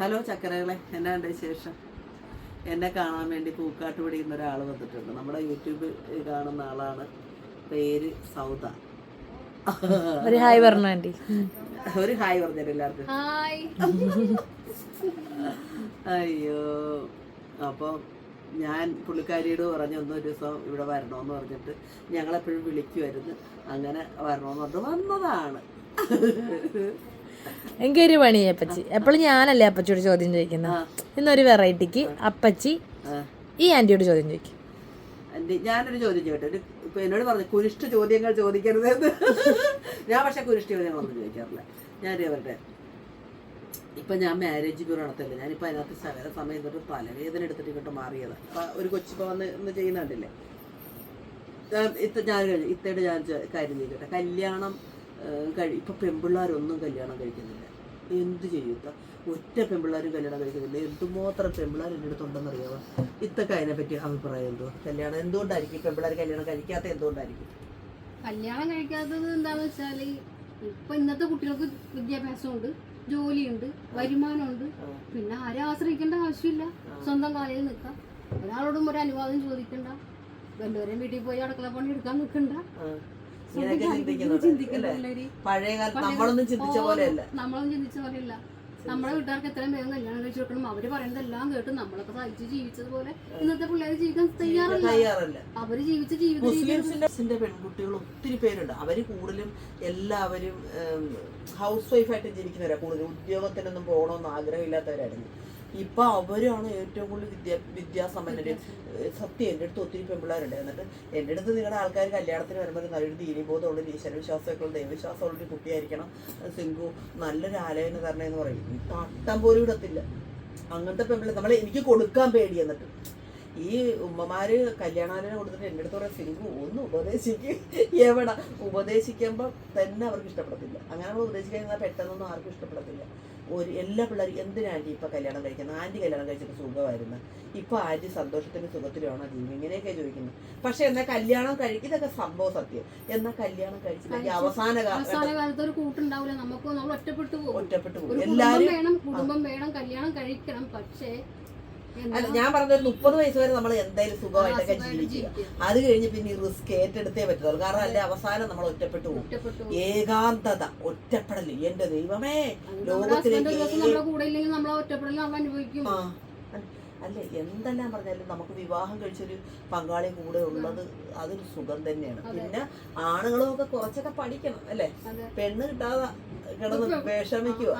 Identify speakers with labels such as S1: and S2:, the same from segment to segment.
S1: Hello ചക്കരകളെ എന്നാ ഉണ്ട് വിശേഷം? എന്നെ കാണാൻ വേണ്ടി പൂക്കാട്ട് പിടിക്കുന്ന ഒരാൾ വന്നിട്ടുണ്ട്. നമ്മുടെ യൂട്യൂബ് കാണുന്ന ആളാണ്. പേര് സൗദ.
S2: ഒരു ഹായ് പറഞ്ഞു
S1: ഒരു ഹായ് പറഞ്ഞിട്ട് എല്ലാവർക്കും. അയ്യോ. അപ്പോൾ ഞാൻ പുള്ളിക്കാരിയോട് പറഞ്ഞു ഒന്ന് ഒരു ദിവസം ഇവിടെ വരണമെന്ന് പറഞ്ഞിട്ട് ഞങ്ങളെപ്പോഴും വിളിക്കുമായിരുന്നു അങ്ങനെ വരണമെന്ന് പറഞ്ഞിട്ട് വന്നതാണ്.
S2: എനിക്കൊരു പണി അപ്പച്ചി. എപ്പോഴും ഞാനല്ലേ അപ്പച്ചിയോട് ചോദ്യം ചോദിക്കുന്നത് ഇന്നൊരു വെറൈറ്റിക്ക് അപ്പച്ചി ഈ ആന്റിയോട് ചോദ്യം ചോദിക്കും.
S1: ഞാനൊരു ചോദ്യം ചോദിച്ചു ഒരു എന്നോട് പറഞ്ഞു കുരിഷ്ട ചോദ്യങ്ങൾ ചോദിക്കരുത് എന്ന് ഞാൻ പക്ഷെ കുരിഷ്ട ചോദ്യങ്ങളൊന്നും ചോദിക്കാറില്ല. ഞാൻ അവരുടെ ഇപ്പൊ ഞാൻ മാരേജ് ബ്യൂറോ നടത്തില്ല ഞാനിപ്പോ അതിനകത്ത് സകല സമയം തൊട്ട് തലവേദന എടുത്തിട്ട് ഇങ്ങോട്ട് മാറിയത്. അപ്പൊ ഒരു കൊച്ചിപ്പോ വന്ന് ഇന്ന് ചെയ്യുന്നുണ്ടല്ലേ? ഞാൻ- ഇത്ത ഞാൻ ഇത്തയുടെ ഞാൻ കാര്യം ചെയ്തിട്ടെ കല്യാണം കഴി ഇപ്പൊ പെമ്പിള്ളാരൊന്നും കല്യാണം കഴിക്കുന്നില്ല. എന്ത് ചെയ്യും? ഇപ്പം ഒറ്റ പെമ്പിള്ളാരും കല്യാണം കഴിക്കുന്നില്ല. എന്തുമാത്രം പെമ്പിള്ളാർ എന്റെ അടുത്തുണ്ടെന്ന് അറിയാമോ ഇത്തൊക്കെ അതിനെ പറ്റി അഭിപ്രായം എന്തോ? കല്യാണം എന്തുകൊണ്ടായിരിക്കും? പെമ്പിള്ളാർ കല്യാണം കഴിക്കാത്ത എന്തുകൊണ്ടായിരിക്കും?
S3: കല്യാണം കഴിക്കാത്തത് എന്താണെന്ന് വെച്ചാൽ ഇപ്പം ഇന്നത്തെ കുട്ടികൾക്ക് വിദ്യാഭ്യാസമുണ്ട് ജോലിയുണ്ട് വരുമാനമുണ്ട്. പിന്നെ ആരെ ആശ്രയിക്കേണ്ട ആവശ്യമില്ല. സ്വന്തം കാലയിൽ നിൽക്കാം. ഒരാളോടും ഒരു അനുവാദം ചോദിക്കണ്ട. വല്ലവരെയും വീട്ടിൽ പോയി അടുക്കള പണി എടുക്കാൻ നിൽക്കണ്ട
S1: ചിന്തിക്കുന്നുണ്ട്?
S3: പിള്ളേര്
S1: പഴയ കാലത്ത് നമ്മളൊന്നും ചിന്തിച്ച പോലെയല്ല.
S3: നമ്മളൊന്നും ചിന്തിച്ച പോലെയല്ല. നമ്മുടെ വീട്ടുകാർക്ക് എത്രയും വേഗം കല്യാണം കഴിച്ചു കൊടുക്കണം. അവർ പറയുന്നതെല്ലാം കേട്ട് നമ്മളൊക്കെ സഹിച്ച് ജീവിച്ചതുപോലെ ഇന്നത്തെ പിള്ളേർ ജീവിക്കാൻ തയ്യാറല്ല.
S1: തയ്യാറല്ല.
S3: അവർ ജീവിച്ച
S1: ജീവിതത്തിന്റെ പെൺകുട്ടികൾ ഒത്തിരി പേരുണ്ട്. അവർ കൂടുതലും എല്ലാവരും ഹൗസ് വൈഫായിട്ട് ജീവിക്കുന്നവരാ. കൂടുതലും ഉദ്യോഗത്തിനൊന്നും പോകണമെന്ന് ആഗ്രഹമില്ലാത്തവരായിരുന്നു. ഇപ്പൊ അവരാണ് ഏറ്റവും കൂടുതൽ വിദ്യാ വിദ്യാസമ്പന്നര്. സത്യം എന്റെ അടുത്ത് ഒത്തിരി പെമ്പിള്ളേരുണ്ട്. എന്നിട്ട് എന്റെ അടുത്ത് നിങ്ങളുടെ ആൾക്കാർ കല്യാണത്തിന് വരുമ്പോൾ നല്ലൊരു ദീനിബോധമുള്ള ഈശ്വരവിശ്വാസമൊക്കെ ഉള്ള ദൈവവിശ്വാസമുള്ള ഒരു കുട്ടിയായിരിക്കണം. സിംഗു നല്ലൊരു ആലോചന എന്ന് പറയും. തട്ടം പോലും ഇടത്തില്ല. അങ്ങനത്തെ പെൺപിള്ളേർ നമ്മളെ എനിക്ക് കൊടുക്കാൻ പേടി എന്നിട്ട്. ഈ ഉമ്മമാര് കല്യാണാലോചന കൊടുത്തിട്ട് എന്റെ അടുത്ത് പറയാം സിംഗു ഒന്ന് ഉപദേശിക്കും എവിടെ? ഉപദേശിക്കുമ്പോൾ തന്നെ അവർക്ക് ഇഷ്ടപ്പെടത്തില്ല. അങ്ങനെ നമ്മൾ ഉപദേശിക്കാൻ പെട്ടെന്നൊന്നും ആർക്കും ഇഷ്ടപ്പെടത്തില്ല. ഒരു എല്ലാ പിള്ളേരും എന്തിനാ ആന്റി ഇപ്പം കല്യാണം കഴിക്കുന്നത് ആന്റി കല്യാണം കഴിച്ചിട്ട് സുഖമായിരുന്നു. ഇപ്പം ആന്റി സന്തോഷത്തിന്റെ സുഖത്തിലാണോ ജീവി ഇങ്ങനെയൊക്കെ ചോദിക്കുന്നത് പക്ഷെ എന്നാൽ കല്യാണം കഴിക്കുന്നതൊക്കെ സംഭവം സത്യം. എന്നാൽ കല്യാണം കഴിച്ചില്ലെങ്കിൽ അവസാന
S3: അവസാന
S1: കാലം
S3: കാലത്ത് ഒരു കൂട്ടുണ്ടാവില്ല നമുക്ക് നമ്മൾ ഒറ്റപ്പെട്ടു പോകും.
S1: ഒറ്റപ്പെട്ടു പോകും. എല്ലാവരും
S3: വേണം കുടുംബം വേണം കല്യാണം കഴിക്കണം. പക്ഷേ
S1: ഞാൻ പറഞ്ഞ ഒരു മുപ്പത് വയസ്സ് വരെ നമ്മൾ എന്തായാലും സുഖമായിട്ടൊക്കെ
S3: സുഖമായിട്ട്
S1: ജീവിക്കുക. അത് കഴിഞ്ഞ് പിന്നെ ഈ റിസ്ക് ഏറ്റെടുത്തേ പറ്റുള്ളൂ കാരണം അല്ലെ അവസാനം നമ്മൾ ഒറ്റപ്പെട്ടു പോകും. ഏകാന്തത ഒറ്റപ്പെടൽ. എന്റെ ദൈവമേ ലോകത്തിലേക്ക് അല്ല? എന്തെല്ലാം പറഞ്ഞാലും നമുക്ക് വിവാഹം കഴിച്ചൊരു പങ്കാളി കൂടെ ഉള്ളത് അതൊരു സുഖം തന്നെയാണ്. പിന്നെ ആണുങ്ങളും ഒക്കെ കുറച്ചൊക്കെ പഠിക്കണം അല്ലേ? പെണ്ണ് കിട്ടാതെ കിടന്ന് വിഷമിക്കുക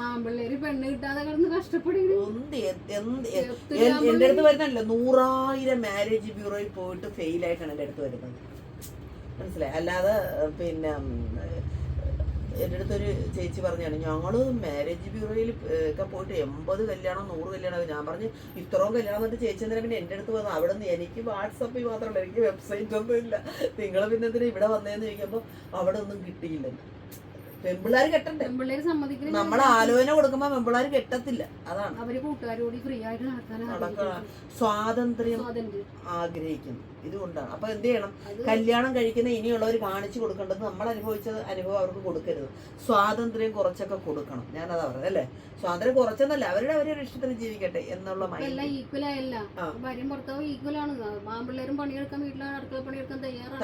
S1: എന്റെ അടുത്ത് വരുന്നല്ലോ നൂറായിരം മാരേജ് ബ്യൂറോയിൽ പോയിട്ട് ഫെയിൽ ആയിട്ടാണ് എന്റെ അടുത്ത് വരുന്നത്. മനസ്സിലായി? അല്ലാതെ പിന്നെ എന്റെ അടുത്തൊരു ചേച്ചി പറഞ്ഞാണ് ഞങ്ങൾ മാരേജ് ബ്യൂറോയിൽ ഒക്കെ പോയിട്ട് എൺപത് കല്യാണം നൂറ് കല്യാണം ഞാൻ പറഞ്ഞ് ഇത്രയും കല്യാണം എന്നിട്ട് ചേച്ചി എന്തിനാ പിന്നെ എന്റെ അടുത്ത് വന്നു അവിടെ നിന്ന് എനിക്ക് വാട്സപ്പിൽ മാത്രമല്ല എനിക്ക് വെബ്സൈറ്റ് ഒന്നും ഇല്ല. നിങ്ങൾ പിന്നെ എന്തിനാ ഇവിടെ വന്നതെന്ന് ചോദിക്കുമ്പോൾ അവിടെ ഒന്നും കിട്ടിയില്ല. പെമ്പിള്ളാർ കെട്ടണ്ടേ? നമ്മൾ ആലോചന കൊടുക്കുമ്പോൾ പെമ്പിള്ളാർ കെട്ടത്തില്ല. അതാണ്.
S3: അവർ കൂട്ടുകാരോട് ഫ്രീ ആയിട്ട് നടക്കാൻ
S1: സ്വാതന്ത്ര്യം. ആഗ്രഹിക്കുന്നു. ഇതുകൊണ്ടാണ്. അപ്പൊ എന്ത് ചെയ്യണം? കല്യാണം കഴിക്കുന്ന ഇനിയുള്ളവർ കാണിച്ചു കൊടുക്കേണ്ടത് നമ്മൾ അനുഭവിച്ച അനുഭവം അവർക്ക് കൊടുക്കരുത്. സ്വാതന്ത്ര്യം കുറച്ചൊക്കെ കൊടുക്കണം. ഞാനതാ പറഞ്ഞത് അല്ലേ? സ്വാതന്ത്ര്യം കുറച്ചെന്നല്ല അവരുടെ അവരുടെ ഇഷ്ടത്തിന് ജീവിക്കട്ടെ എന്നുള്ള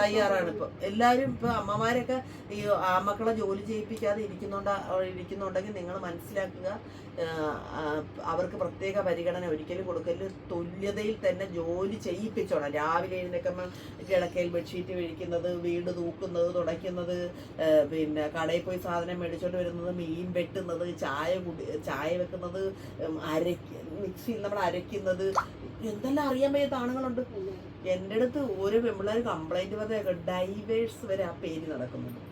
S3: തയ്യാറാണ്.
S1: ഇപ്പൊ. എല്ലാരും ഇപ്പൊ അമ്മമാരൊക്കെ ഈ ആമക്കളെ ജോലി ചെയ്യിപ്പിക്കാതെ ഇരിക്കുന്നുണ്ട ഇരിക്കുന്നുണ്ടെങ്കിൽ നിങ്ങൾ മനസ്സിലാക്കുക അവർക്ക് പ്രത്യേക പരിഗണന ഒരിക്കലും കൊടുക്കൽ തുല്യതയിൽ തന്നെ ജോലി ചെയ്യിപ്പിച്ചോണം. രാവിലെ എഴുന്നേക്കുമ്പോൾ കിടക്കയിൽ ബെഡ്ഷീറ്റ് വിഴിക്കുന്നത് വീട് തൂക്കുന്നത് തുടയ്ക്കുന്നത് പിന്നെ കടയിൽ പോയി സാധനം മേടിച്ചോണ്ട് വരുന്നത് മീൻ വെട്ടുന്നത് ചായ കുടി ചായ വെക്കുന്നത് അരക്ക് മിക്സിയിൽ നമ്മൾ അരയ്ക്കുന്നത്. എന്തെല്ലാം അറിയാൻ വയ്യാത്ത ആണുങ്ങളുണ്ട്. എന്റെ അടുത്ത് ഓരോ പെമ്പിള്ളേർ കംപ്ലൈന്റ് പറഞ്ഞ ഡൈവേഴ്സ് വരെ ആ പേര് നടക്കുന്നുണ്ട്.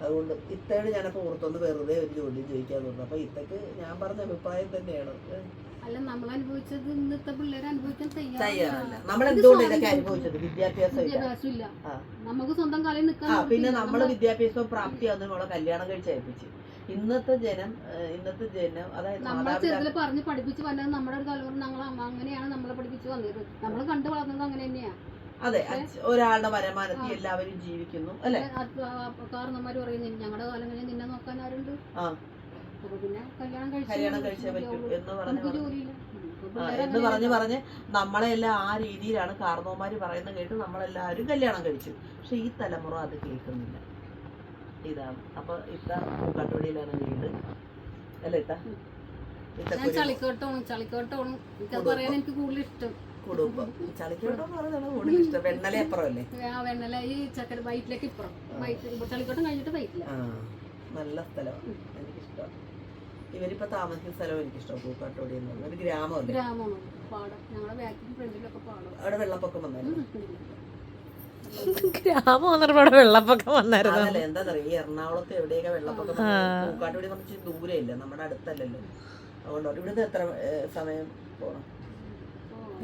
S1: അതുകൊണ്ട് ഇത്തയോട് ഞാനപ്പോൾ ഓർത്തൊന്ന് വെറുതെ ഒരു ജോലിയും ചോദിക്കാൻ തോന്നുന്നു അപ്പൊ ഇത്തക്ക് ഞാൻ പറഞ്ഞ അഭിപ്രായം തന്നെയാണ്.
S3: അല്ല നമ്മൾ അനുഭവിച്ചത് ഇന്നത്തെ പിള്ളേർ അനുഭവിക്കാൻ
S1: തയ്യാറല്ല. നമ്മൾ എന്തുകൊണ്ട് ഇതൊക്കെ. അനുഭവിച്ചത്? വിദ്യാഭ്യാസം ഇല്ല
S3: നമുക്ക് സ്വന്തം കാലിൽ നിൽക്കാൻ
S1: ആ പിന്നെ നമ്മൾ
S3: നമ്മൾ
S1: വിദ്യാഭ്യാസവും പ്രാപ്തിയാവുന്ന നമ്മളെ കല്യാണം കഴിച്ചയപ്പിച്ചു ഇന്നത്തെ ജനം ഇന്നത്തെ ജനം അതായത്
S3: നമ്മളെ ചെറുതിൽ പറഞ്ഞ് പഠിപ്പിച്ച് വന്നത് നമ്മുടെ ഒരു തലമുറ ഞങ്ങൾ അങ്ങനെയാണ് നമ്മളെ പഠിപ്പിച്ച് വന്നത്. നമ്മൾ കണ്ടു വളർന്നത് അങ്ങനെ തന്നെയാ.
S1: അതെ ഒരാളുടെ വരുമാനത്തിൽ എല്ലാവരും ജീവിക്കുന്നു അല്ലെ?
S3: കാരണന്മാര് പറയുന്നത് ഞങ്ങളുടെ കാലം കഴിഞ്ഞ് നിന്നെ നോക്കാൻ ആരുണ്ട്? പിന്നെ കല്യാണം കഴിച്ചേ
S1: പറ്റൂ എന്ന് പറഞ്ഞ് പറഞ്ഞ്. എന്ന് പറഞ്ഞ് പറഞ്ഞ് നമ്മളെല്ലാം ആ രീതിയിലാണ് കാർന്നോമാര് പറയുന്നത് കേട്ട് നമ്മളെല്ലാവരും കല്യാണം കഴിച്ചു. പക്ഷെ ഈ തലമുറ അത് കേൾക്കുന്നില്ല. ഇതാണ്. അപ്പൊ ഇത്ത കണ്ടുപിടിയിലാണ് വീട്. അല്ലേ ഇത്ത?
S3: ചളിക്കോട്ടോ പറയാൻ എനിക്ക് കൂടുതൽ ഇഷ്ടം.
S1: കുടുംബം. ചളിക്കോട്ടെന്ന് പറയുന്നതാണ് കൂടുതൽ ഇഷ്ടം. വെണ്ണല അപ്പുറമല്ലേ?
S3: ആ വെണ്ണല ഈ ചക്കര വയറ്റിലേക്ക് ഇപ്പുറം. ചളിക്കോട്ടം കഴിഞ്ഞിട്ട് വൈറ്റില.
S1: ആ നല്ല സ്ഥലമാണ്. എനിക്കിഷ്ടം. ഇവരിപ്പോ താമസിക്കുന്ന സ്ഥലം എനിക്കിഷ്ടം. പൂക്കാട്ടോടി എന്ന് പറഞ്ഞ ഒരു ഗ്രാമമല്ലേ?
S3: ഗ്രാമമാണ്. പാടം. ഞങ്ങളുടെ ബാക്കിലും ഫ്രണ്ടിലൊക്കെ പാടം.
S1: അവിടെ വെള്ളപ്പൊക്കം വന്നായിരുന്നു.
S2: ഗ്രാമം വന്നപ്പോൾ അവിടെ വെള്ളപ്പൊക്കം വന്നായിരുന്നു.
S1: അതല്ല എന്താ പറയാ ഈ എറണാകുളത്ത് എവിടെയൊക്കെ വെള്ളപ്പൊക്കം പൂക്കാട്ടോടി പൂക്കാട്ടുപടി കുറച്ച് ദൂരെ ഇല്ല നമ്മുടെ അടുത്തല്ലല്ലോ. അതുകൊണ്ട് ഇവിടുന്ന് എത്ര സമയം പോണം?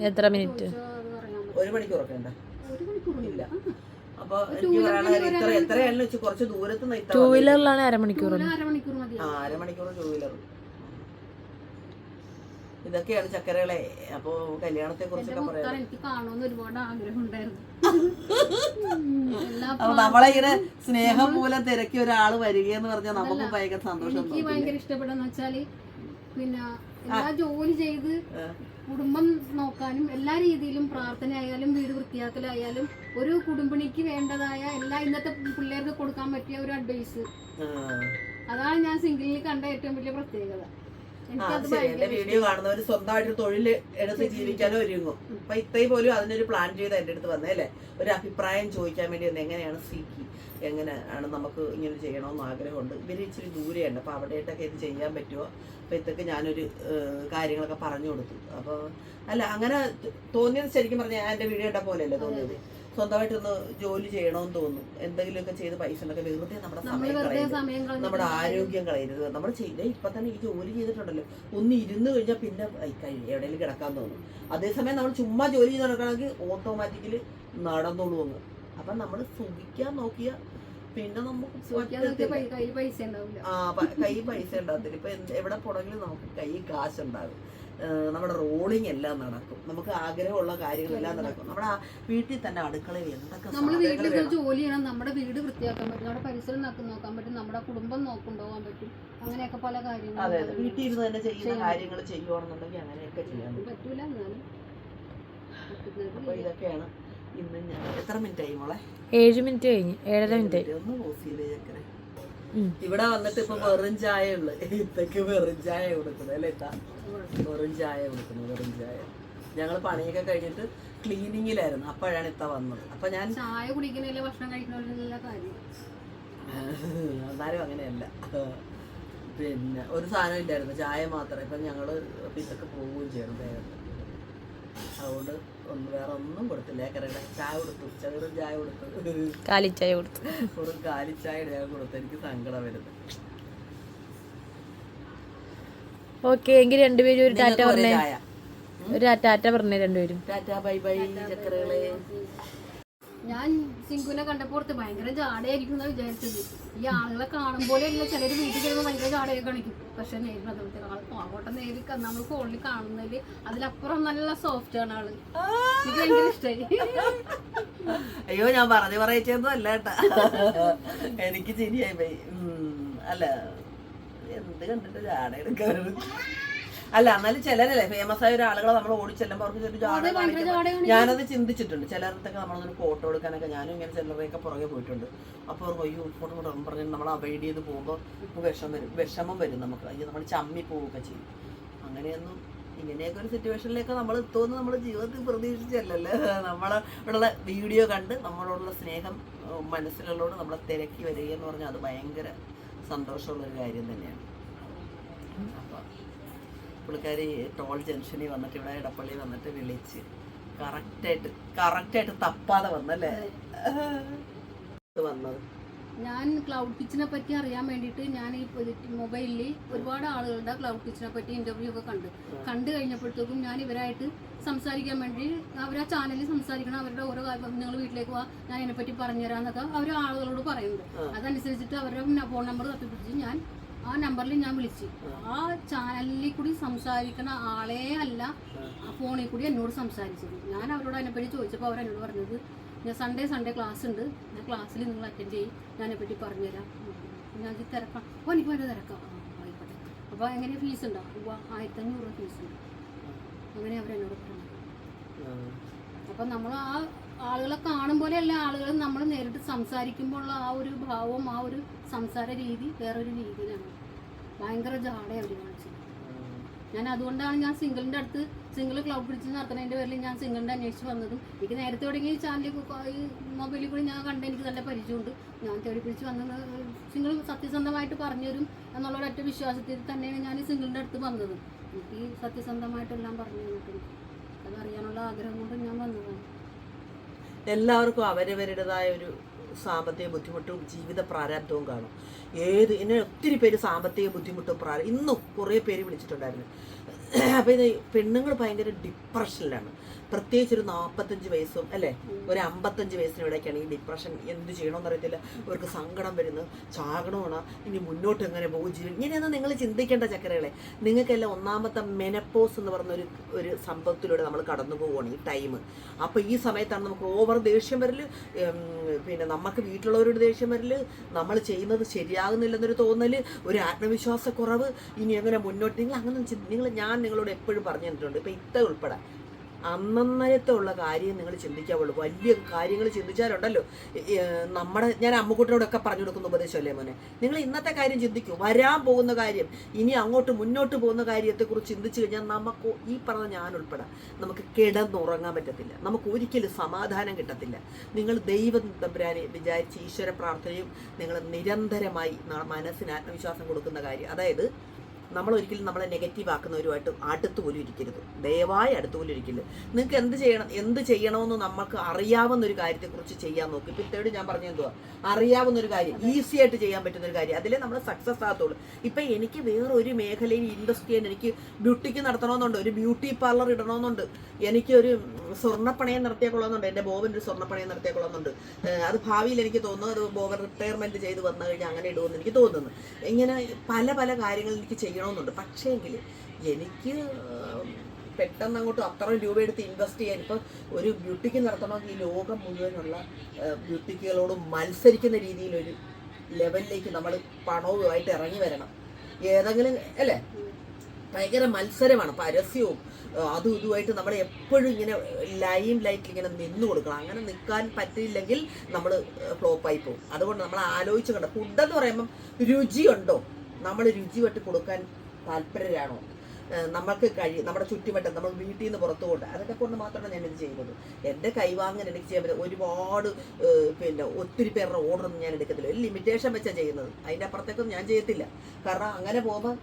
S2: എത്ര മിനിറ്റ്.
S1: ഒരു ഉണ്ട്. ഇത്ര
S2: ടൂ വീലറിലാണ് അരമണിക്കൂർ
S1: ടൂ വീലർ ഇതൊക്കെയാണ് ചക്കരകളെ. അപ്പൊ കല്യാണത്തെ കുറിച്ചൊക്കെ പറയാം നമ്മളെ ഇങ്ങനെ സ്നേഹം മൂലം തിരക്കി ഒരാൾ വരികയെന്ന് പറഞ്ഞാൽ നമുക്ക് ഭയങ്കര സന്തോഷം
S3: എനിക്ക്? ഭയങ്കര ഇഷ്ടപ്പെടുന്ന വെച്ചാൽ പിന്നെ ജോലി ചെയ്ത്. കുടുംബം നോക്കാനും എല്ലാ രീതിയിലും പ്രാർത്ഥന ആയാലും വീട് വൃത്തിയാക്കലായാലും ഒരു കുടുംബിണിക്ക് വേണ്ടതായ എല്ലാ ഇന്നത്തെ പിള്ളേർക്ക് കൊടുക്കാൻ പറ്റിയ ഒരു അഡ്വൈസ് അതാണ് ഞാൻ സിംഗിളിൽ കണ്ട ഏറ്റവും വലിയ പ്രത്യേകത.
S1: എന്റെ വീഡിയോ കാണുന്നവർ സ്വന്തമായിട്ട് തൊഴിൽ എടുത്ത് ജീവിക്കാനോ ഒരുങ്ങും. അപ്പൊ ഇത്രയും പോലും അതിനൊരു പ്ലാൻ ചെയ്ത് എന്റെ അടുത്ത് വന്നേ അല്ലേ? ഒരു അഭിപ്രായം ചോദിക്കാൻ വേണ്ടി വന്ന് എങ്ങനെയാണ് സീക്കി? എങ്ങനെയാണ് നമുക്ക് ഇങ്ങനെ ചെയ്യണമെന്ന് ആഗ്രഹമുണ്ട്? ഇവർ ഇച്ചിരി ദൂരെയുണ്ട്. അപ്പൊ അവിടെയായിട്ടൊക്കെ ഇത് ചെയ്യാൻ പറ്റുമോ? അപ്പൊ ഇതൊക്കെ ഞാനൊരു കാര്യങ്ങളൊക്കെ പറഞ്ഞു കൊടുത്തു. അപ്പൊ അല്ല അങ്ങനെ തോന്നിയത് ശരിക്കും പറഞ്ഞാൽ ഞാൻ എന്റെ വീഡിയോ ഇട്ട പോലെയല്ലേ തോന്നിയത്? സ്വന്തമായിട്ടൊന്ന് ജോലി ചെയ്യണമെന്ന് തോന്നും എന്തെങ്കിലുമൊക്കെ ചെയ്ത് പൈസ ഉണ്ടൊക്കെ വെറുതെ നമ്മുടെ സമയം കളയരുത്. നമ്മുടെ ആരോഗ്യം കളയരുത്. നമ്മൾ ചെയ്ത ഇപ്പൊ തന്നെ ഈ ജോലി ചെയ്തിട്ടുണ്ടല്ലോ. ഒന്ന് ഇരുന്ന് കഴിഞ്ഞാൽ പിന്നെ ഐ, കഴി എവിടെയെങ്കിലും കിടക്കാൻ തോന്നും. അതേസമയം നമ്മൾ ചുമ്മാ ജോലി ചെയ്ത് നടക്കണമെങ്കിൽ ഓട്ടോമാറ്റിക്കലി നടന്നോളൂ അങ്ങ്. അപ്പൊ നമ്മൾ സുഖിക്കാൻ നോക്കിയ പിന്നെ നമുക്ക് ആ കൈ പൈസ ഉണ്ടാകത്തില്ല ഇപ്പൊ എവിടെ പോണെങ്കിലും നമുക്ക് കൈ കാശുണ്ടാകും. നമ്മുടെ റോളിങ് എല്ലാം നടക്കും. നമുക്ക് ആഗ്രഹമുള്ള കാര്യങ്ങളെല്ലാം നടക്കും. നമ്മുടെ ആ വീട്ടിൽ തന്നെ അടുക്കളയിൽ എന്തൊക്കെ
S3: നമ്മൾ
S1: വേണം?
S3: ജോലി ചെയ്യണം. നമ്മുടെ വീട് വൃത്തിയാക്കാൻ പറ്റും. നമ്മുടെ പരിസരം നോക്കി നോക്കാൻ പറ്റും. നമ്മുടെ കുടുംബം നോക്കൊണ്ടുപോകാൻ പറ്റും. അങ്ങനെയൊക്കെ പല
S1: കാര്യങ്ങൾ അതെ
S3: കാര്യങ്ങളും
S1: വീട്ടിൽ ഇരുന്ന് തന്നെ ചെയ്യുന്ന കാര്യങ്ങൾ ചെയ്യുവാണെന്നുണ്ടെങ്കിൽ അങ്ങനെയൊക്കെ ചെയ്യാൻ പറ്റും.
S3: പറ്റൂല എന്നാലും.
S1: അപ്പൊ ഇതൊക്കെയാണ് ഇന്ന് ഞാൻ എത്ര മിനിറ്റ് ആയി മോളെ?
S2: ഏഴ് മിനിറ്റ് കഴിഞ്ഞ്. ഏഴര മിനിറ്റ്
S1: ഒന്ന് ചെയ്തേ ചക്കരെ. ഇവിടെ വന്നിട്ട് ഇപ്പൊ വെറും ചായ ഉള്ളു ഇതൊക്കെ വെറും ചായ കൊടുക്കുന്നത് അല്ലേ? വെറും ചായ കൊടുക്കുന്നു വെറും ചായ. ഞങ്ങൾ പണിയൊക്കെ കഴിഞ്ഞിട്ട് ക്ലീനിങ്ങിലായിരുന്നു അപ്പോഴാണ് ഇത്ത വന്നത്. അപ്പൊ ഞാൻ
S3: ചായ കുടിക്കുന്നില്ല ഭക്ഷണം കഴിക്കുന്നില്ല കാര്യം.
S1: എന്നാലും അങ്ങനെയല്ല. പിന്നെ ഒരു സാധനം ഇല്ലായിരുന്നു. ചായ മാത്രം. ഇപ്പം ഞങ്ങൾ ഇതൊക്കെ പോവുകയും ചെയ്യണം വേഗം അതുകൊണ്ട് ഒന്ന് വേറെ ഒന്നും കൊടുത്തില്ല. ഏക്കറയുടെ ചായ കൊടുത്തു. ചെറുതും ചായ കൊടുത്തു.
S2: കാലിച്ചായ കൊടുത്തു.
S1: ഒരു കാലിച്ചായ ഞാൻ കൊടുത്തു. എനിക്ക് സങ്കടം വരുന്നത്
S2: ഓക്കെ എങ്കിൽ രണ്ടുപേരും ഒരു ടാറ്റ പറഞ്ഞേ. ഒരു ടാറ്റ പറഞ്ഞേ രണ്ടുപേരും.
S1: ടാറ്റ ബൈ ബൈ ചക്കരകളെ.
S3: ഞാൻ സിംഗുനെ കണ്ടപ്പോൾ ഓർത്ത് ഭയങ്കര ജാടയായിരിക്കും എന്നാ വിചാരിച്ചത്. ഈ ആളുകളെ കാണുമ്പോഴല്ല ചിലർ വീട്ടിൽ ചെല്ലുമ്പോൾ ഭയങ്കര ജാടയൊക്കെ കാണിക്കും. പക്ഷെ നേരിട്ട് അതോടത്തെ ആൾ പാവോട്ടെ നേരി ക- നമ്മൾ ഫോണിൽ കാണുന്നതിൽ അതിലപ്പുറം നല്ല സോഫ്റ്റ് ആണ് ആൾ. എനിക്ക് ഭയങ്കര ഇഷ്ടമായി
S1: അയ്യോ ഞാൻ പറഞ്ഞു പറയച്ചൊന്നും അല്ല കേട്ടാ. എനിക്ക് ശരിയായി പോയി. അല്ല. എന്ത് കണ്ടിട്ട് ജാട എടുക്കാറ് അല്ല എന്നാലും ചിലരല്ലേ ഫേമസ് ആയ ഒരാളുകളെ നമ്മൾ ഓടി ചെല്ലുമ്പോൾ അവർക്ക് ചെറിയ ജാട ഞാനത് ചിന്തിച്ചിട്ടുണ്ട്. ചിലർക്കൊക്കെ നമ്മളൊരു ഫോട്ടോ എടുക്കാനൊക്കെ ഞാനും ഇങ്ങനെ ചിലരെയൊക്കെ പുറകെ പോയിട്ടുണ്ട്. അപ്പോൾ അവർക്ക് അയ്യോ ഫോട്ടോ കൂടെ പറഞ്ഞ് നമ്മൾ അവൈഡ് ചെയ്ത് പോകുമ്പോൾ വിഷം വരും. വിഷമം വരും നമുക്ക്. അയ്യോ നമ്മൾ ചമ്മി പോവുകയൊക്കെ ചെയ്യും. അങ്ങനെയൊന്നും ഇങ്ങനെയൊക്കെ ഒരു സിറ്റുവേഷനിലേക്ക് നമ്മൾ എത്തുമെന്ന് നമ്മൾ ജീവിതത്തിൽ പ്രതീക്ഷിച്ചല്ലല്ലോ. നമ്മളെ ഇവിടെയുള്ള വീഡിയോ കണ്ട് നമ്മളോടുള്ള സ്നേഹം മനസ്സിലുള്ളതോട് നമ്മളെ തിരക്കി വരിക എന്ന് പറഞ്ഞാൽ അത് ഭയങ്കര സന്തോഷമുള്ളൊരു കാര്യം തന്നെയാണ്. അപ്പോൾ പുള്ളിക്കാരി ടോൾ ജംഗ്ഷനിൽ വന്നിട്ട് ഇവിടെ ഇടപ്പള്ളി വന്നിട്ട് വിളിച്ച് കറക്റ്റായിട്ട് കറക്റ്റായിട്ട് തപ്പാതെ വന്നല്ലേ? വന്നത്.
S3: ഞാൻ ക്ലൗഡ് കിച്ചനെ പറ്റി അറിയാൻ വേണ്ടിയിട്ട് ഞാൻ ഈ മൊബൈലിൽ ഒരുപാട് ആളുകളുടെ ക്ലൗഡ് കിച്ചനെ പറ്റി ഇന്റർവ്യൂ ഒക്കെ കണ്ടു. കണ്ടു കഴിഞ്ഞപ്പോഴത്തേക്കും ഞാൻ ഇവരായിട്ട് സംസാരിക്കാൻ വേണ്ടി അവർ ആ ചാനലിൽ സംസാരിക്കണം അവരുടെ ഓരോ നിങ്ങൾ വീട്ടിലേക്ക് വാ ഞാൻ അതിനെപ്പറ്റി പറഞ്ഞുതരാന്നൊക്കെ അവർ ആളുകളോട് പറയുന്നുണ്ട്.
S1: ആ.
S3: അതനുസരിച്ചിട്ട് അവരുടെ ഫോൺ നമ്പർ തപ്പിപ്പിടിച്ച് ഞാൻ ആ നമ്പറിൽ ഞാൻ വിളിച്ചു. ആ. ചാനലിൽ കൂടി സംസാരിക്കണ ആളെ അല്ല ആ. ഫോണിൽ കൂടി എന്നോട് സംസാരിച്ചത്. ഞാൻ അവരോട് അതിനെപ്പറ്റി ചോദിച്ചപ്പോൾ അവർ എന്നോട് പറഞ്ഞത് ഞാൻ സൺഡേ സൺഡേ ക്ലാസ് ഉണ്ട്. ഞാൻ ക്ലാസ്സിൽ നിങ്ങൾ അറ്റൻഡ് ചെയ്യും. ഞാനെപ്പറ്റി പറഞ്ഞുതരാം. ഞാൻ ഇത് തിരക്കാം. ഓ എനിക്ക് വേണ്ട തിരക്കാം. ആയിക്കോട്ടെ. അപ്പോൾ എങ്ങനെ ഫീസ് ഉണ്ടാവും ആയിരത്തി അഞ്ഞൂറ് രൂപ ഫീസ് ഉണ്ട് അങ്ങനെ അവരെന്നോട് പറഞ്ഞു അപ്പം നമ്മൾ ആ ആളുകളെ കാണുമ്പോലെ എല്ലാ ആളുകൾ നമ്മൾ നേരിട്ട് സംസാരിക്കുമ്പോഴുള്ള ആ ഒരു ഭാവം ആ ഒരു സംസാര രീതി വേറൊരു രീതിയിലാണ്. ഭയങ്കര ജാടയാണ് അവർ കാണിച്ചത്. ഞാൻ അതുകൊണ്ടാണ് ഞാൻ സിംഗിളിന്റെ അടുത്ത് സിംഗിൾ ക്ലൗഡ് പിടിച്ച് നടത്തുന്നതിന്റെ പേരിൽ ഞാൻ സിംഗിളിന്റെ അന്വേഷിച്ച് വന്നതും എനിക്ക് നേരത്തെ തുടങ്ങി ഈ ചാനലിൽ ഈ മൊബൈലിൽ കൂടി ഞാൻ കണ്ട എനിക്ക് നല്ല പരിചയമുണ്ട്. ഞാൻ തേടി പിടിച്ച് വന്നത് സിംഗിൾ സത്യസന്ധമായിട്ട് പറഞ്ഞു തരും എന്നുള്ള ഒരൊറ്റ വിശ്വാസത്തിൽ തന്നെയാണ് ഞാൻ ഈ സിംഗിളിന്റെ അടുത്ത് വന്നത്. എനിക്ക് സത്യസന്ധമായിട്ടെല്ലാം പറഞ്ഞു തന്നിട്ടുണ്ട്. അതറിയാനുള്ള ആഗ്രഹം കൊണ്ട് ഞാൻ വന്നതാണ്.
S1: എല്ലാവർക്കും അവരവരുടേതായ ഒരു സാമ്പത്തിക ബുദ്ധിമുട്ടും ജീവിത പ്രാരാബ്ദവും കാണും. ഏത് എന്നെ ഒത്തിരി പേര് സാമ്പത്തിക ബുദ്ധിമുട്ടും പ്രാര ഇന്നും കുറേ പേര് വിളിച്ചിട്ടുണ്ടായിരുന്നു. അപ്പോൾ ഇത് പെണ്ണുങ്ങൾ ഭയങ്കര ഡിപ്രഷനിലാണ്. പ്രത്യേകിച്ച് ഒരു നാൽപ്പത്തഞ്ച് വയസ്സും അല്ലേ? ഒരു അമ്പത്തഞ്ച് വയസ്സിനിടയ്ക്കാണ് ഈ ഡിപ്രഷൻ എന്ത് ചെയ്യണമെന്ന് അറിയത്തില്ല. അവർക്ക് സങ്കടം വരുന്നു. ചാകണമാണ്. ഇനി മുന്നോട്ട് എങ്ങനെ പോകും? ജീവൻ ഇങ്ങനെയൊന്നും നിങ്ങൾ ചിന്തിക്കേണ്ട ചക്കരകളെ. നിങ്ങൾക്കെല്ലാം ഒന്നാമത്തെ മെനപ്പോസ് എന്ന് പറഞ്ഞ ഒരു ഒരു സംഭവത്തിലൂടെ നമ്മൾ കടന്നു പോവുകയാണ് ഈ ടൈം അപ്പോൾ ഈ സമയത്താണ് നമുക്ക് ഓവർ ദേഷ്യം വരൽ പിന്നെ നമുക്ക് വീട്ടിലുള്ളവരോട് ദേഷ്യം വരൽ നമ്മൾ ചെയ്യുന്നത് ശരിയാകുന്നില്ലെന്നൊരു തോന്നൽ ഒരു ആത്മവിശ്വാസക്കുറവ് ഇനി എങ്ങനെ മുന്നോട്ട് നിങ്ങൾ അങ്ങനെ നിങ്ങൾ ഞാൻ നിങ്ങളോട് എപ്പോഴും പറഞ്ഞു തന്നിട്ടുണ്ട്. ഇപ്പം ഇത്ത ഉൾപ്പെടെ അന്നന്നരത്തെ ഉള്ള കാര്യം നിങ്ങൾ ചിന്തിക്കാവുള്ളൂ വലിയ കാര്യങ്ങൾ ചിന്തിച്ചാലുണ്ടല്ലോ. നമ്മുടെ ഞാൻ അമ്മുക്കുട്ടിനോടൊക്കെ പറഞ്ഞു കൊടുക്കുന്ന ഉപദേശമല്ലേ മോനെ? നിങ്ങൾ ഇന്നത്തെ കാര്യം ചിന്തിക്കൂ. വരാൻ പോകുന്ന കാര്യം ഇനി അങ്ങോട്ട് മുന്നോട്ട് പോകുന്ന കാര്യത്തെക്കുറിച്ച് ചിന്തിച്ചു കഴിഞ്ഞാൽ നമുക്ക് ഈ പറഞ്ഞ ഞാൻ ഉൾപ്പെടെ നമുക്ക് കിടന്നുറങ്ങാൻ പറ്റത്തില്ല. നമുക്ക് ഒരിക്കലും സമാധാനം കിട്ടത്തില്ല. നിങ്ങൾ ദൈവം തമ്പുരാനെ വിചാരിച്ച് ഈശ്വര പ്രാർത്ഥനയും നിങ്ങൾ നിരന്തരമായി മനസ്സിന് ആത്മവിശ്വാസം കൊടുക്കുന്ന കാര്യം. അതായത് നമ്മൾ ഒരിക്കലും നമ്മളെ നെഗറ്റീവ് ആക്കുന്നവരുമായിട്ട് അടുത്ത് പോലും ഇരിക്കരുത്. ദയവായി അടുത്ത് പോലും ഇരിക്കരുത്. നിങ്ങൾക്ക് എന്ത് ചെയ്യണം എന്ത് ചെയ്യണമെന്ന് നമുക്ക് അറിയാവുന്ന ഒരു കാര്യത്തെക്കുറിച്ച് ചെയ്യാൻ നോക്കും. ഇപ്പം ഇത്തേട് ഞാൻ പറഞ്ഞു എന്തുവാ? അറിയാവുന്ന ഒരു കാര്യം ഈസി ആയിട്ട് ചെയ്യാൻ പറ്റുന്ന ഒരു കാര്യം. അതിലേ നമ്മൾ സക്സസ് ആകത്തുള്ളൂ. ഇപ്പം എനിക്ക് വേറെ ഒരു മേഖലയിൽ ഇൻവെസ്റ്റ് ചെയ്യാൻ എനിക്ക് ബ്യൂട്ടിക്ക് നടത്തണമെന്നുണ്ട് ഒരു ബ്യൂട്ടി പാർലർ ഇടണമെന്നുണ്ട് എനിക്കൊരു സ്വർണപ്പണയം നടത്തിയ കൊള്ളുന്നുണ്ട് എന്റെ ബോബൻ ഒരു സ്വർണപ്പണയം നടത്തിയ കൊള്ളുന്നുണ്ട് അത് ഭാവിയിൽ എനിക്ക് തോന്നുന്നു അത് ബോബൻ റിട്ടയർമെന്റ് ചെയ്ത് വന്നു കഴിഞ്ഞാൽ അങ്ങനെ ഇടുമെന്ന് എനിക്ക് തോന്നുന്നു. ഇങ്ങനെ പല പല കാര്യങ്ങൾ എനിക്ക് ചെയ്യണമെന്നുണ്ട്. പക്ഷേങ്കിൽ എനിക്ക് പെട്ടെന്ന് അങ്ങോട്ട് അത്ര രൂപ എടുത്ത് ഇൻവെസ്റ്റ് ചെയ്യാൻ ഇപ്പോൾ ഒരു ബ്യൂട്ടിക്ക് നടത്തണമെങ്കിൽ ഈ ലോകം മുഴുവനുള്ള ബ്യൂട്ടിക്കുകളോട് മത്സരിക്കുന്ന രീതിയിലൊരു ലെവലിലേക്ക് നമ്മൾ പണവുമായിട്ട് ഇറങ്ങി വരണം. ഏതെങ്കിലും അല്ലേ? ഭയങ്കര മത്സരമാണ് പരസ്യവും അതും ഇതുമായിട്ട് നമ്മൾ എപ്പോഴും ഇങ്ങനെ ലൈം ലൈറ്റിൽ ഇങ്ങനെ നിന്ന് കൊടുക്കണം. അങ്ങനെ നിൽക്കാൻ പറ്റിയില്ലെങ്കിൽ നമ്മൾ ഫ്ലോപ്പായി പോകും. അതുകൊണ്ട് നമ്മൾ ആലോചിച്ച് കണ്ട? ഫുഡെന്ന് പറയുമ്പം രുചിയുണ്ടോ? നമ്മൾ രുചി വെട്ടി കൊടുക്കാൻ താല്പര്യരാണോ? നമ്മൾക്ക് കഴി നമ്മുടെ ചുറ്റുവട്ടം നമ്മൾ വീട്ടിൽ നിന്ന് പുറത്തു കൊണ്ട് അതൊക്കെ കൊണ്ട് മാത്രമാണ് ഞാനിത് ചെയ്യുന്നത് എന്റെ കൈവാങ്ങാൻ എനിക്ക് ചെയ്യാൻ പറ്റും. ഒരുപാട് പിന്നെ ഒത്തിരി പേരുടെ ഓർഡറൊന്നും ഞാൻ എടുക്കത്തില്ല. ഒരു ലിമിറ്റേഷൻ വെച്ചാണ് ചെയ്യുന്നത്. അതിന്റെ അപ്പുറത്തേക്കൊന്നും ഞാൻ ചെയ്യത്തില്ല. കാരണം അങ്ങനെ പോകുമ്പോൾ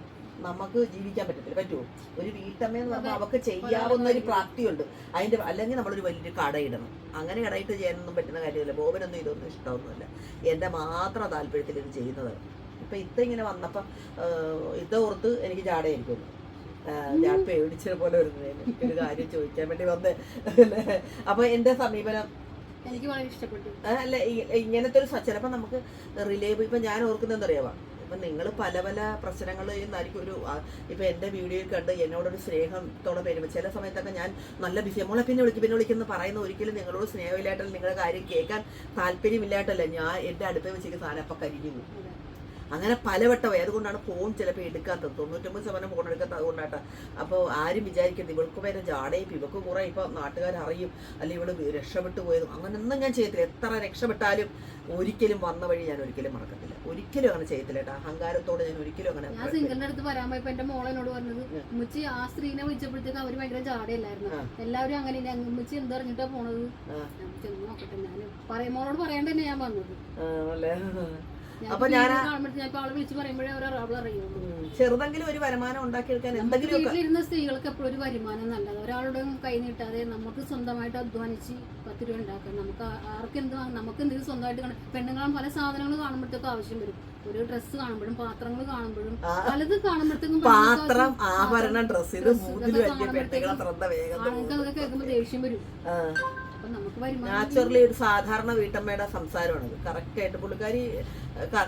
S1: നമുക്ക് ജീവിക്കാൻ പറ്റത്തില്ല. പറ്റുമോ ഒരു വീട്ടമ്മയെന്ന് പറഞ്ഞാൽ അവർക്ക് ചെയ്യാവുന്ന ഒരു പ്രാപ്തിയുണ്ട്. അതിന്റെ അല്ലെങ്കിൽ നമ്മളൊരു വലിയൊരു കടയിടണം അങ്ങനെ കടയിട്ട് ചെയ്യാനൊന്നും പറ്റുന്ന കാര്യമില്ല. ബോബനൊന്നും ഇതൊന്നും ഇഷ്ടമൊന്നുമില്ല. എന്റെ മാത്രം താല്പര്യത്തിൽ ഇത് ചെയ്യുന്നത് ഇപ്പം ഇത്ത ഇങ്ങനെ വന്നപ്പോ ഇത്ത ഓർത്ത് എനിക്ക് ജാടയായിരിക്കും. ഞാൻ പേടിച്ചത് പോലെ വരുന്നത്. കാര്യം ചോദിക്കാൻ വേണ്ടി വന്ന്. അപ്പോൾ എന്റെ സമീപനം
S3: എനിക്ക് വളരെ ഇഷ്ടപ്പെട്ടു.
S1: അല്ല ഇങ്ങനത്തെ ഒരു ചിലപ്പോൾ നമുക്ക് റിലേബിൾ ഇപ്പം ഞാൻ ഓർക്കുന്നതെന്ന് അറിയാവാ ഇപ്പൊ നിങ്ങൾ പല പല പ്രശ്നങ്ങൾ എന്നായിരിക്കും ഒരു ഇപ്പൊ എന്റെ വീഡിയോയിൽ കണ്ട് എന്നോടൊരു സ്നേഹത്തോടെ വരുമ്പോൾ ചില സമയത്തൊക്കെ ഞാൻ നല്ല ബിസി മോളെ പിന്നെ വിളിക്കും പിന്നെ വിളിക്കുന്ന പറയുന്ന ഒരിക്കലും നിങ്ങളോട് സ്നേഹമില്ലായിട്ടല്ല നിങ്ങളുടെ കാര്യം കേൾക്കാൻ താല്പര്യമില്ലായിട്ടല്ല. ഞാൻ എന്റെ അടുത്ത് വെച്ചിരിക്കുന്ന സാധനം അപ്പം കരിഞ്ഞു. അങ്ങനെ പലവട്ടമായി അതുകൊണ്ടാണ് ഫോൺ ചിലപ്പോൾ എടുക്കാത്തത്. തൊണ്ണൂറ്റൊമ്പത് ശതമാനം ഫോൺ എടുക്കാത്തത് അതുകൊണ്ടാട്ടാ. അപ്പോൾ ആരും വിചാരിക്കരുത്. ഇവൾക്ക് വരെ ജാടയും ഇവൾക്ക് കുറേ ഇപ്പം നാട്ടുകാർ അറിയും. അല്ലെങ്കിൽ ഇവൾ രക്ഷപ്പെട്ടു പോയതും. അങ്ങനെയൊന്നും ഞാൻ ചെയ്യത്തില്ല. എത്ര രക്ഷപ്പെട്ടാലും ഒരിക്കലും വന്ന വഴി ഞാൻ ഒരിക്കലും മറക്കത്തില്ല. ഒരിക്കലും അങ്ങനെ ചെയ്യത്തില്ല കേട്ടോ. അഹങ്കാരത്തോടെ ഞാൻ ഒരിക്കലും അങ്ങനെ
S3: ഞാൻ സിംഗറിന്റെ അടുത്ത് വരാൻ പോയപ്പോ എന്റെ മോളെ എന്നോട് പറഞ്ഞത് ഉമ്മച്ചി ആ സ്ത്രീനെ വിളിച്ചപ്പോഴത്തേക്ക് അവർ ഭയങ്കര ജാടയല്ലായിരുന്നു. എല്ലാവരും അങ്ങനെ ഉമ്മച്ചി എന്ത് പറഞ്ഞിട്ടാ പോണത്? നോക്കട്ടെ. ഞാൻ പറയും. മോളോട് പറയാണ്ട് തന്നെ ഞാൻ വന്നത്
S1: അപ്പൊ ഞാൻ ചെറുതെങ്കിലും ഒരു വരുമാനം ഉണ്ടാക്കിയെടുക്കാൻ
S3: എന്തെങ്കിലും സ്ത്രീകൾക്ക് എപ്പോഴും ഒരു വരുമാനം നല്ലത്. ഒരാളുടെ കൈ നീട്ടാതെ നമുക്ക് സ്വന്തമായിട്ട് അധ്വാനിച്ച് പത്ത് രൂപ ഉണ്ടാക്കാം. നമുക്ക് ആ- ആർക്ക് എന്ത് നമുക്ക് എന്തെങ്കിലും സ്വന്തമായിട്ട് പെണ്ണുങ്ങളും പല സാധനങ്ങൾ കാണുമ്പോഴത്തേക്കും ആവശ്യം വരും. ഒരു ഡ്രസ്സ് കാണുമ്പോഴും പാത്രങ്ങൾ കാണുമ്പോഴും പലതും കാണുമ്പോഴത്തേക്കും
S1: പാത്രം ആഭരണം ഡ്രസ്സ് ഇത്
S3: ആണുങ്ങൾക്ക് അതൊക്കെ കേൾക്കുമ്പോൾ ദേഷ്യം വരും.
S1: നാച്ചുറലി ഒരു സാധാരണ വീട്ടമ്മയുടെ സംസാരമാണത്. കറക്റ്റ് ആയിട്ട് പുള്ളിക്കാരി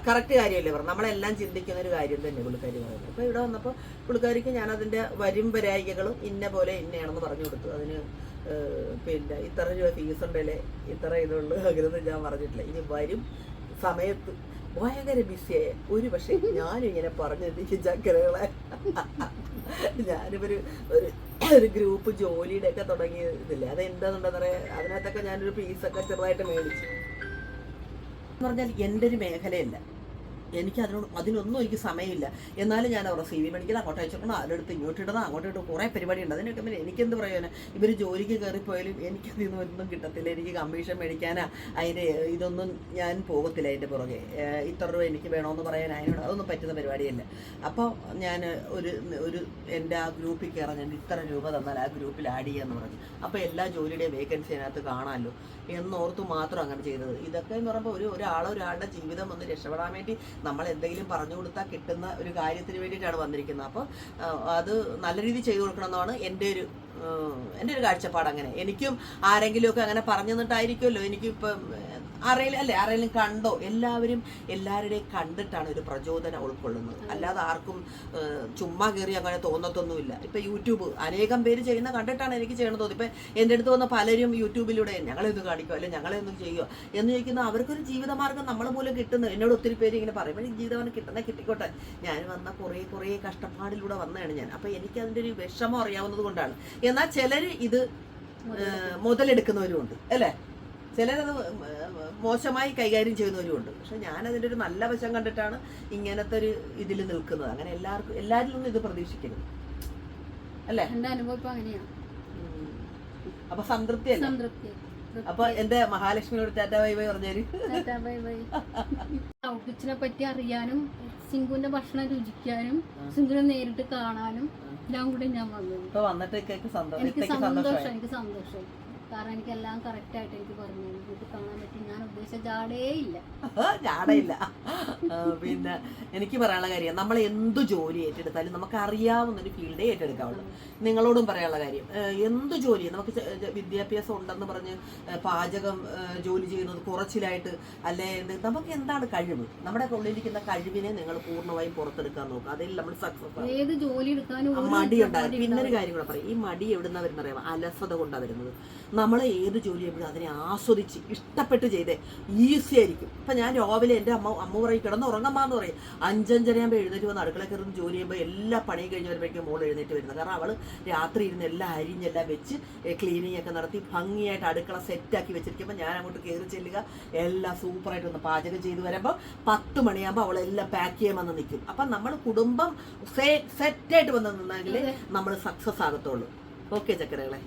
S1: കറക്റ്റ് കാര്യമല്ലേ പറഞ്ഞു നമ്മളെല്ലാം ചിന്തിക്കുന്ന ഒരു കാര്യം തന്നെ പുള്ളിക്കാരി പറയുന്നത്. അപ്പോൾ ഇവിടെ വന്നപ്പോൾ പുള്ളിക്കാരിക്ക് ഞാൻ അതിന്റെ വരും വരായികകളും ഇന്ന പോലെ ഇന്നയാണെന്ന് പറഞ്ഞു കൊടുത്തു. അതിന് പിന്നെ ഇത്ര രൂപ ഫീസ് ഉണ്ടല്ലേ? ഇത്ര ഇതുള്ളൂ അങ്ങനെയൊന്നും ഞാൻ പറഞ്ഞിട്ടില്ല. ഇനി വരും സമയത്ത് ഭയങ്കര ബിസിയായ. ഒരു പക്ഷേ ഞാനിങ്ങനെ ഇങ്ങനെ പറഞ്ഞെത്തിക്കും ചക്കരകളെ. ഞാനിവര് ഒരു ഒരു ഗ്രൂപ്പ് ജോലിയുടെ ഒക്കെ തുടങ്ങിയ ഇതില്ലേ അത് എന്താണെന്നുണ്ടെന്ന് പറയാ അതിനകത്തൊക്കെ ഞാനൊരു പീസൊക്കെ ചെറുതായിട്ട് മേടിച്ചു. എന്ന് പറഞ്ഞാൽ എന്റെ ഒരു മേഖലയല്ല. എനിക്ക് അതിനോട് അതിനൊന്നും എനിക്ക് സമയമില്ല. എന്നാലും ഞാൻ അവരുടെ സി വി മേടിക്കണം അങ്ങോട്ട് അയച്ചിടണം അതിലെടുത്ത് ഇങ്ങോട്ട് ഇടണം അങ്ങോട്ട് ഇട്ട് കുറേ പരിപാടി ഉണ്ട് അതിനൊക്കെ പിന്നെ എനിക്കെന്ത് പറയാനാ? ഇവർ ജോലിക്ക് കയറിപ്പോയാലും എനിക്കതിൽ നിന്നും ഒന്നും കിട്ടത്തില്ല. എനിക്ക് കമ്മീഷൻ മേടിക്കാനാ അതിന്റെ ഇതൊന്നും ഞാൻ പോകത്തില്ല അതിന്റെ പുറകെ. ഇത്ര രൂപ എനിക്ക് വേണമെന്ന് പറയാൻ അതിനോട് അതൊന്നും പറ്റുന്ന പരിപാടിയല്ല. അപ്പോൾ ഞാൻ ഒരു ഒരു എന്റെ ആ ഗ്രൂപ്പിൽ കയറാൻ ഞാൻ ഇത്ര രൂപ തന്നാൽ ആ ഗ്രൂപ്പിൽ ആഡ് ചെയ്യാന്ന് പറഞ്ഞു. അപ്പോൾ എല്ലാ ജോലിയുടെയും വേക്കൻസി അതിനകത്ത് കാണാമല്ലോ എന്നോർത്ത് മാത്രം അങ്ങനെ ചെയ്തത്. ഇതൊക്കെ എന്ന് പറയുമ്പോൾ ഒരു ഒരാളൊരാളുടെ ജീവിതം ഒന്ന് രക്ഷപ്പെടാൻ വേണ്ടി നമ്മൾ എന്തെങ്കിലും പറഞ്ഞു കൊടുത്താൽ കിട്ടുന്ന ഒരു കാര്യത്തിന് വേണ്ടിയിട്ടാണ് വന്നിരിക്കുന്നത്. അപ്പോൾ അത് നല്ല രീതിയിൽ ചെയ്തു കൊടുക്കണമെന്നാണ് എന്റെ ഒരു എന്റെ ഒരു കാഴ്ചപ്പാട് അങ്ങനെ. എനിക്കും ആരെങ്കിലുമൊക്കെ അങ്ങനെ പറഞ്ഞു തന്നിട്ടായിരിക്കുമല്ലോ. എനിക്കിപ്പം ആരെങ്കിലും അല്ലേ ആരെങ്കിലും കണ്ടോ? എല്ലാവരും എല്ലാവരുടെയും കണ്ടിട്ടാണ് ഒരു പ്രചോദനം ഉൾക്കൊള്ളുന്നത്. അല്ലാതെ ആർക്കും ചുമ്മാ കയറി അങ്ങനെ തോന്നത്തൊന്നുമില്ല. ഇപ്പം യൂട്യൂബ് അനേകം പേര് ചെയ്യുന്ന കണ്ടിട്ടാണ് എനിക്ക് ചെയ്യണത് തോന്നി ഇപ്പം എന്റെ അടുത്ത് വന്ന പലരും യൂട്യൂബിലൂടെ ഞങ്ങളെ ഒന്ന് കാണിക്കുക അല്ലെങ്കിൽ ഞങ്ങളെ ഒന്നും ചെയ്യുക എന്ന് ചോദിക്കുന്ന അവർക്കൊരു ജീവിതമാർഗം നമ്മൾ മൂലം കിട്ടുന്നു എന്നോട് ഒത്തിരി പേര് ഇങ്ങനെ പറയും "എനിക്ക് ജീവിതമാണ് കിട്ടുന്ന കിട്ടിക്കോട്ടെ. ഞാൻ വന്ന കുറേ കുറേ കഷ്ടപ്പാടിലൂടെ വന്നതാണ് ഞാൻ. അപ്പം എനിക്ക് അതിന്റെ ഒരു വിഷമം അറിയാവുന്നത് കൊണ്ടാണ്. എന്നാൽ ചിലർ ഇത് മുതലെടുക്കുന്നവരും ഉണ്ട് അല്ലേ? ചിലരത് മോശമായി കൈകാര്യം ചെയ്യുന്നവരുമുണ്ട്. പക്ഷെ ഞാൻ അതിന്റെ ഒരു നല്ല വശം കണ്ടിട്ടാണ് ഇങ്ങനത്തെ ഒരു ഇതിൽ നിൽക്കുന്നത്. അങ്ങനെ എല്ലാവർക്കും എല്ലാവരിൽ നിന്നും ഇത് പ്രതീക്ഷിക്കരുത്. അല്ലേ?
S3: എന്റെ അനുഭവം അങ്ങനെയാണ്
S1: അപ്പൊ സംതൃപ്തി
S3: സംതൃപ്തി.
S1: അപ്പൊ എന്റെ മഹാലക്ഷ്മിയോട് ടാറ്റ ബൈ ബൈ
S3: പറഞ്ഞാൽ ബൈ ഔട്ട്ഫിറ്റ്സിനെ പറ്റി അറിയാനും സിംഗുവിന്റെ ഭക്ഷണം രുചിക്കാനും സിംഗുവിനെ നേരിട്ട് കാണാനും എല്ലാം കൂടെ ഞാൻ വന്നത് എനിക്ക് സന്തോഷം എനിക്ക് സന്തോഷം. കാരണം എനിക്ക് എല്ലാം കറക്റ്റ് ആയിട്ട് എനിക്ക് പറഞ്ഞു. വീട്ടിൽ കാണാൻ പറ്റി. ഞാൻ ഉദ്ദേശിച്ച ജാടേ ഇല്ല.
S1: ജാടയില്ല പിന്നെ എനിക്ക് പറയാനുള്ള കാര്യം നമ്മൾ എന്ത് ജോലി ഏറ്റെടുത്താലും നമുക്ക് അറിയാവുന്ന ഒരു ഫീൽഡേ ഏറ്റെടുക്കാവുള്ളൂ. നിങ്ങളോടും പറയാനുള്ള കാര്യം എന്ത് ജോലി? നമുക്ക് വിദ്യാഭ്യാസം ഉണ്ടെന്ന് പറഞ്ഞ് പാചകം ജോലി ചെയ്യുന്നത് കുറച്ചിലായിട്ട് അല്ലെ? നമുക്ക് എന്താണ് കഴിവ്? നമ്മുടെ ഉള്ളിലിരിക്കുന്ന കഴിവിനെ നിങ്ങൾ പൂർണമായും പുറത്തെടുക്കാൻ നോക്കുക. അതിൽ നമ്മൾ സക്സസ്
S3: ഏത് ജോലി എടുക്കാനും
S1: മടി ഉണ്ടാകും
S3: മടി
S1: പിന്നെ ഒരു കാര്യം കൂടെ പറയും. ഈ മടി എവിടുന്ന വരുന്നറിയാം അലസത കൊണ്ടാണ് വരുന്നത്. നമ്മൾ ഏത് ജോലി ചെയ്യുമ്പോഴും അതിനെ ആസ്വദിച്ച് ഇഷ്ടപ്പെട്ട് ചെയ്തേ ഈസി ആയിരിക്കും. ഇപ്പം ഞാൻ രാവിലെ എന്റെ അമ്മ അമ്മ പറയും കിടന്ന് ഉറങ്ങമ്മാന്ന് പറയും. അഞ്ചഞ്ചരയാകുമ്പോൾ എഴുന്നേറ്റ് വന്ന് അടുക്കള കയറുന്ന ജോലി ചെയ്യുമ്പോൾ എല്ലാ പണിയും കഴിഞ്ഞ് വരുമ്പോഴേക്കും മോൾ എഴുന്നേറ്റ് വരുന്നത്. കാരണം അവൾ രാത്രി ഇരുന്ന് എല്ലാം അരിഞ്ഞെല്ലാം വെച്ച് ക്ലീനിങ് ഒക്കെ നടത്തി ഭംഗിയായിട്ട് അടുക്കള സെറ്റാക്കി വെച്ചിരിക്കുമ്പോൾ ഞാൻ അങ്ങോട്ട് കയറി ചെല്ലുക. എല്ലാം സൂപ്പറായിട്ട് ഒന്ന് പാചകം ചെയ്ത് വരുമ്പോൾ പത്ത് മണിയാകുമ്പോൾ അവളെല്ലാം പാക്ക് ചെയ്യാൻ വന്ന് നിൽക്കും. അപ്പം നമ്മൾ കുടുംബം സെറ്റായിട്ട് വന്ന് നിന്നെങ്കിൽ നമ്മൾ സക്സസ് ആകത്തുള്ളൂ. ഓക്കെ ചക്കരകളെ?